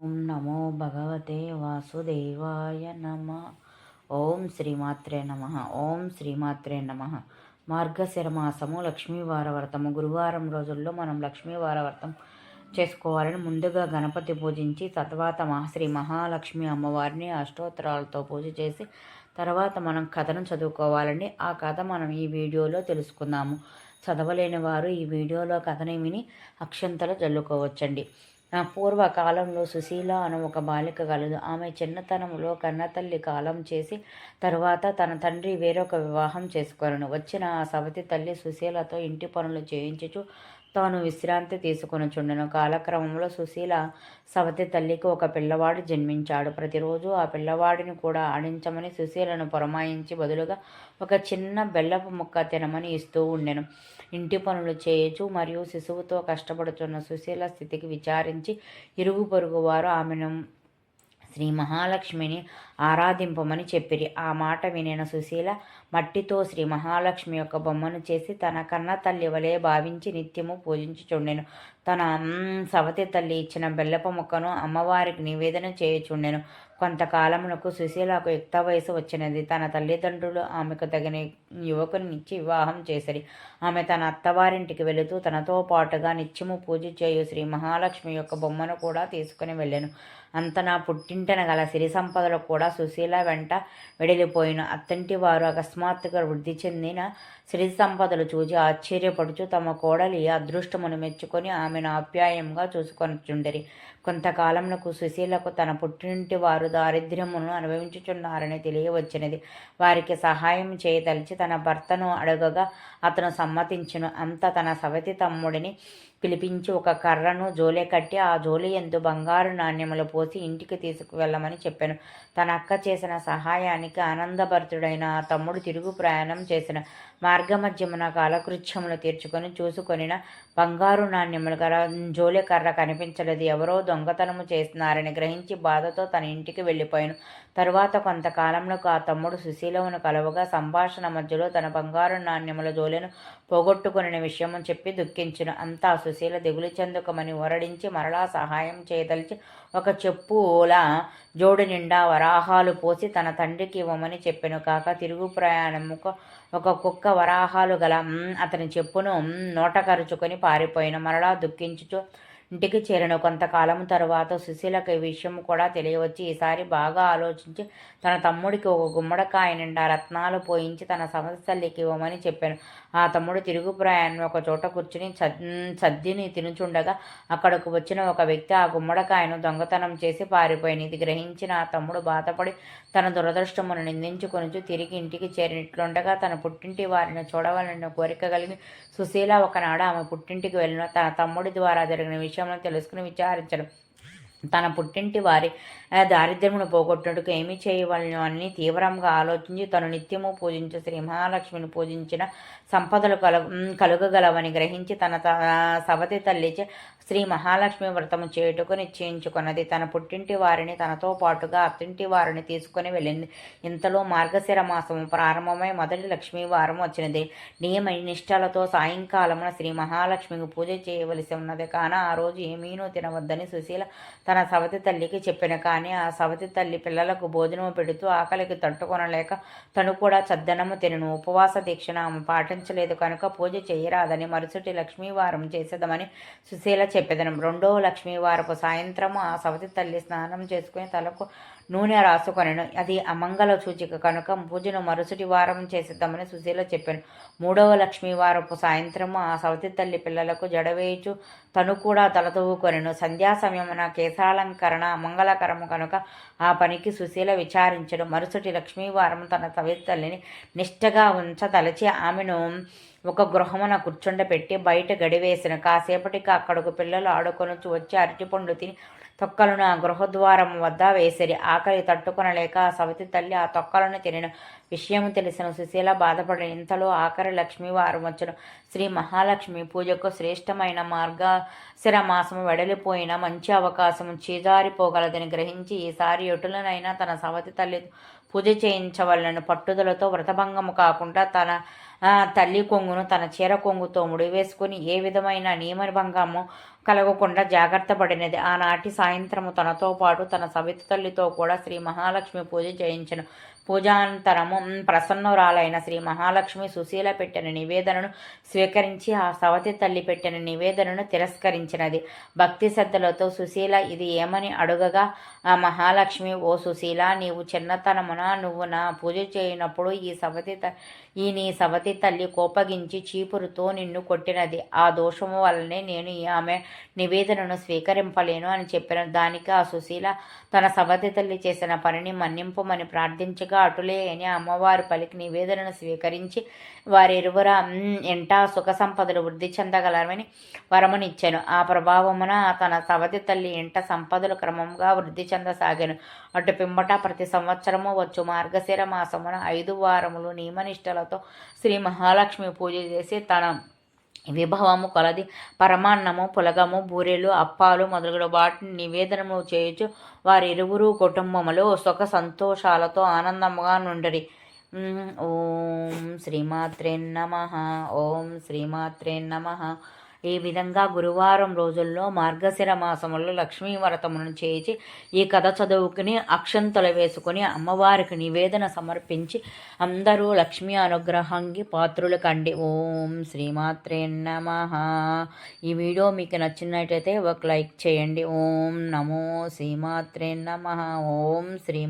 ఓం నమో భగవతే వాసుదేవాయ నమ. ఓం శ్రీమాత్రే నమ. ఓం శ్రీమాత్రే నమ. మార్గశిర మాసము లక్ష్మీవార వ్రతము. గురువారం రోజుల్లో మనం లక్ష్మీవార వ్రతం చేసుకోవాలని ముందుగా గణపతి పూజించి తర్వాత మహా శ్రీ మహాలక్ష్మి అమ్మవారిని అష్టోత్తరాలతో పూజ చేసి తర్వాత మనం కథను చదువుకోవాలండి ఆ కథ మనం ఈ వీడియోలో తెలుసుకుందాము. చదవలేని వారు ఈ వీడియోలో కథని విని అక్షంతలు చల్లుకోవచ్చండి. నా పూర్వకాలంలో సుశీల అను ఒక బాలిక కలదు. ఆమె చిన్నతనంలో కన్నతల్లి కాలం చేసి తరువాత తన తండ్రి వేరొక వివాహం చేసుకోను వచ్చిన ఆ సవతి తల్లి సుశీలతో ఇంటి పనులు చేయించుచు తాను విశ్రాంతి తీసుకొనుచుండెను. కాలక్రమంలో సుశీల సవతి తల్లికి ఒక పిల్లవాడు జన్మించాడు. ప్రతిరోజు ఆ పిల్లవాడిని కూడా ఆడించమని సుశీలను పురమాయించి బదులుగా ఒక చిన్న బెల్లపు ముక్క తినమని ఇస్తూ ఉండెను. ఇంటి పనులు చేయొచ్చు మరియు శిశువుతో కష్టపడుతున్న సుశీల స్థితికి విచారించి ఇరుగు పొరుగు వారు ఆమెను శ్రీ మహాలక్ష్మిని ఆరాధింపమని చెప్పిరి. ఆ మాట వినిన సుశీల మట్టితో శ్రీ మహాలక్ష్మి యొక్క బొమ్మను చేసి తన కన్న తల్లి వలె భావించి నిత్యము పూజించుచుండెను. తన సవతి తల్లి ఇచ్చిన బెల్లపు ముక్కను అమ్మవారికి నివేదన చేయుచుండెను. కొంతకాలమునకు సుశీలకు యుక్త వయసు వచ్చినది. తన తల్లిదండ్రులు ఆమెకు తగిన యువకునిచ్చి వివాహం చేసరి. ఆమె తన అత్తవారింటికి వెళుతూ తనతో పాటుగా నిత్యము పూజ చేయు శ్రీ మహాలక్ష్మి యొక్క బొమ్మను కూడా తీసుకుని వెళ్ళాను. అంత నా పుట్టింటన గల సిరి సంపదలు కూడా సుశీల వెంట వెడిలిపోయిన. అత్తంటి వారు అకస్మాత్తుగా వృద్ధి చెందిన సిరి సంపదలు చూచి ఆశ్చర్యపడుచు తమ కోడలి అదృష్టమును మెచ్చుకొని ఆమెను ఆప్యాయంగా చూసుకొనిచుండరి. కొంతకాలంలో సుశీలకు తన పుట్టింటి వారు దారిద్ర్యమును అనుభవించుచున్నారని తెలియవచ్చినది. వారికి సహాయం చేయదలిచి తన భర్తను అడగగా అతను సమ్మతించును. అంత తన సవతి తమ్ముడిని పిలిపించి ఒక కర్రను జోలే కట్టి ఆ జోలి ఎందు బంగారు నాణ్యములు పోసి ఇంటికి తీసుకువెళ్ళమని చెప్పాను. తన అక్క చేసిన సహాయానికి ఆనందభరితుడైన ఆ తమ్ముడు తిరుగు ప్రయాణం చేసిన మార్గమధ్యమున కాలకృత్యములు తీర్చుకొని చూసుకొనిన బంగారు నాణ్యములు కర జోలే కర్ర కనిపించలేదు. ఎవరో దొంగతనము చేస్తున్నారని గ్రహించి బాధతో తన ఇంటికి వెళ్ళిపోయాను. తరువాత కొంతకాలంలో ఆ తమ్ముడు సుశీలమును కలవగా సంభాషణ మధ్యలో తన బంగారు నాణ్యముల జోలెను పోగొట్టుకుని విషయము చెప్పి దుఃఖించును. అంతా సుశీల దిగులు చెందుకమని ఒరడించి మరలా సహాయం చేయదలిచి ఒక చెప్పుల జోడు నిండా వరాహాలు పోసి తన తండ్రికి ఇవ్వమని చెప్పెను. కాక తిరుగు ప్రయాణముకు ఒక కుక్క వరాహాలు గల అతని చెప్పును నోటకరుచుకొని పారిపోయిన. మరలా దుఃఖించుచు ఇంటికి చేరిన కొంతకాలం తరువాత సుశీలకు ఈ విషయం కూడా తెలియవచ్చి ఈసారి బాగా ఆలోచించి తన తమ్ముడికి ఒక గుమ్మడికాయ నిండా రత్నాలు పోయించి తన సమస్యలకి ఇవ్వమని చెప్పాను. ఆ తమ్ముడు తిరుగు ప్రయాణం ఒక చోట కూర్చుని సద్దిని తినుచుండగా అక్కడకు వచ్చిన ఒక వ్యక్తి ఆ గుమ్మడికాయను దొంగతనం చేసి పారిపోయింది ఇది గ్రహించిన ఆ తమ్ముడు బాధపడి తన దురదృష్టమును నిందించుకొని తిరిగి ఇంటికి చేరినట్లుండగా తన పుట్టింటి వారిని చూడవాలన్న కోరిక కలిగి సుశీల ఒకనాడు ఆమె పుట్టింటికి వెళ్ళిన తన తమ్ముడి ద్వారా జరిగిన విషయం విషయంలో తెలుసుకుని విచారించడం. తన పుట్టింటి వారి దారిద్ర్యమును పోగొట్టుటకు ఏమి చేయవలను అని తీవ్రంగా ఆలోచించి తను నిత్యము పూజించే శ్రీ మహాలక్ష్మిని పూజించిన సంపదలు కల కలుగగలవని గ్రహించి తన సవతి తల్లిచే శ్రీ మహాలక్ష్మి వ్రతము చేయుటకు నిశ్చయించుకున్నది. తన పుట్టింటి వారిని తనతో పాటుగా అత్తింటి వారిని తీసుకుని వెళ్ళింది. ఇంతలో మార్గశిర మాసము ప్రారంభమై మొదటి లక్ష్మీ వారం వచ్చినది. నియమ నిష్టలతో సాయంకాలమున శ్రీ మహాలక్ష్మికి పూజ చేయవలసి ఉన్నది. కాన ఆ రోజు ఏమీనూ తినవద్దని సుశీల తన సవతి తల్లికి చెప్పిన. కానీ ఆ సవతి తల్లి పిల్లలకు భోజనము పెడుతూ ఆకలికి తట్టుకొనలేక తను కూడా చద్దనము తినను. ఉపవాస దీక్షను ఆమె పాటించలేదు. కనుక పూజ చేయరాదని మరుసటి లక్ష్మీవారం చేసేదమని సుశీల చెప్పేదనం రెండో లక్ష్మీవారపు సాయంత్రము ఆ సవతి తల్లి స్నానం చేసుకుని తలకు నూనె రాసుకొనను. అది అమంగళ సూచిక. కనుక పూజను మరుసటి వారం చేసేద్దామని సుశీల చెప్పాను. మూడవ లక్ష్మీవారపు సాయంత్రము ఆ సవతి తల్లి పిల్లలకు జడవేయచు తను కూడా తలతవ్వుకొనెను సంధ్యా సమయమున కేశాలంకరణ అమంగళకరము కనుక ఆ పనికి సుశీల విచారించడం మరుసటి లక్ష్మీవారం తన సవతి తల్లిని నిష్టగా ఉంచదలచి ఆమెను ఒక గృహమున కూర్చుండపెట్టి బయట గడివేసిన కాసేపటికి అక్కడకు పిల్లలు ఆడుకొనొచ్చు వచ్చి అరటిపండు తిని తొక్కలను ఆ గృహద్వారం వద్ద వేసిరి. ఆకలి తట్టుకొనలేక ఆ సవితి తల్లి ఆ తొక్కలను తినిన. విషయం తెలిసిన సుశీల బాధపడిన. ఇంతలో ఆఖరి లక్ష్మీవారం వచ్చును. శ్రీ మహాలక్ష్మి పూజకు శ్రేష్టమైన మార్గశిర మాసము వెడలిపోయిన మంచి అవకాశం చీదారిపోగలదని గ్రహించి ఈసారి ఎటులనైనా తన సవతి తల్లి పూజ చేయించవలన. పట్టుదలతో వ్రతభంగము కాకుండా తన తల్లి కొంగును తన చీర కొంగుతో ముడివేసుకుని ఏ విధమైన నియమభంగము కలగకుండా జాగ్రత్త పడినది. ఆనాటి సాయంత్రము తనతో పాటు తన సవిత తల్లితో కూడా శ్రీ మహాలక్ష్మి పూజ చేయించను. పూజాంతరము ప్రసన్నురాలైన శ్రీ మహాలక్ష్మి సుశీల పెట్టిన నివేదనను స్వీకరించి ఆ సవతి తల్లి పెట్టిన నివేదనను తిరస్కరించినది. భక్తి శ్రద్ధలతో సుశీల ఇది ఏమని అడుగగా? ఆ మహాలక్ష్మి ఓ సుశీల నీవు చిన్నతనమున నువ్వు నా పూజ చేయనప్పుడు ఈ సవతి ఈ నీ సవతి తల్లి కోపగించి చీపురుతో నిన్ను కొట్టినది. ఆ దోషము వల్లనే నేను ఆమె నివేదనను స్వీకరింపలేను అని చెప్పిన దానికి ఆ సుశీల తన సవతి తల్లి చేసిన పనిని మన్నింపమని ప్రార్థించగా అటులే అని అమ్మవారి పలికి నివేదనను స్వీకరించి వారిరువుర ఎంటా సుఖ సంపదలు వృద్ధి చెందగలరని వరమునిచ్చాను. ఆ ప్రభావమున తన సవతి తల్లి ఇంట సంపదలు క్రమంగా వృద్ధి చెందసాగాను. అటు పిమ్మట ప్రతి సంవత్సరము వచ్చు మార్గశిర మాసమున ఐదు వారములు నియమనిష్టలతో శ్రీ మహాలక్ష్మి పూజ చేసి తన విభవము కొలది. పరమాన్నము పులగము బూరెలు అప్పాలు మొదలగు వాటిని నివేదనము చేయొచ్చు వారిరువురు కుటుంబములు సుఖ సంతోషాలతో ఆనందముగా నుండరి. ఓం శ్రీమాత్రే నమ. ఓం శ్రీమాత్రే నమ. ఈ విధంగా గురువారం రోజుల్లో మార్గశిర మాసంలో లక్ష్మీ వ్రతమును చేసి ఈ కథ చదువుకుని అక్షంతలు వేసుకుని అమ్మవారికి నివేదన సమర్పించి అందరూ లక్ష్మీ అనుగ్రహానికి పాత్రులు కండి. ఓం శ్రీమాత్రే నమ. ఈ వీడియో మీకు నచ్చినట్టయితే ఒక లైక్ చేయండి. ఓం నమో శ్రీమాత్రే నమ. ఓం శ్రీ